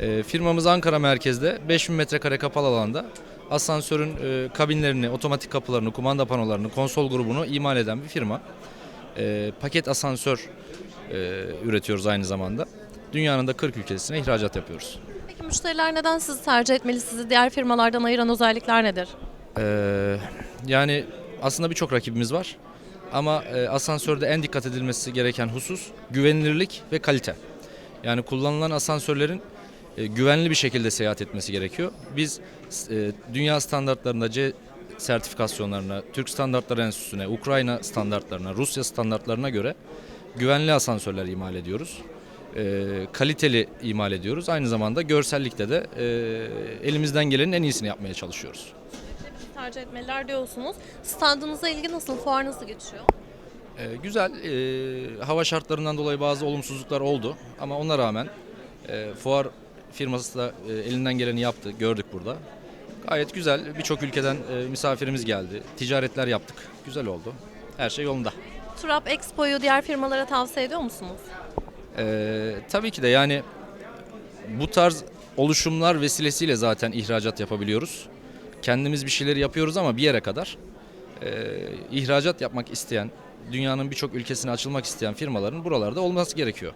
E, firmamız Ankara merkezde 5000 metrekare kapalı alanda asansörün e, kabinlerini, otomatik kapılarını, kumanda panolarını, konsol grubunu imal eden bir firma. E, paket asansör e, üretiyoruz aynı zamanda. Dünyanın da 40 ülkesine ihracat yapıyoruz. Peki müşteriler neden sizi tercih etmeli? Sizi diğer firmalardan ayıran özellikler nedir? Ee, yani aslında birçok rakibimiz var. Ama e, asansörde en dikkat edilmesi gereken husus güvenilirlik ve kalite. Yani kullanılan asansörlerin güvenli bir şekilde seyahat etmesi gerekiyor. Biz e, dünya standartlarında C sertifikasyonlarına, Türk Standartları Enstitüsü'ne, Ukrayna standartlarına, Rusya standartlarına göre güvenli asansörler imal ediyoruz. E, kaliteli imal ediyoruz. Aynı zamanda görsellikte de e, elimizden gelenin en iyisini yapmaya çalışıyoruz. Tercih etmeliler diyorsunuz. Standınıza ilgi nasıl? Fuar nasıl geçiyor? Ee, güzel. Ee, hava şartlarından dolayı bazı olumsuzluklar oldu. Ama ona rağmen e, fuar firması da e, elinden geleni yaptı. Gördük burada. Gayet güzel. Birçok ülkeden e, misafirimiz geldi. Ticaretler yaptık. Güzel oldu. Her şey yolunda. Turap Expo'yu diğer firmalara tavsiye ediyor musunuz? Ee, tabii ki de yani bu tarz oluşumlar vesilesiyle zaten ihracat yapabiliyoruz. Kendimiz bir şeyleri yapıyoruz ama bir yere kadar. Ee, ihracat yapmak isteyen, dünyanın birçok ülkesine açılmak isteyen firmaların buralarda olması gerekiyor.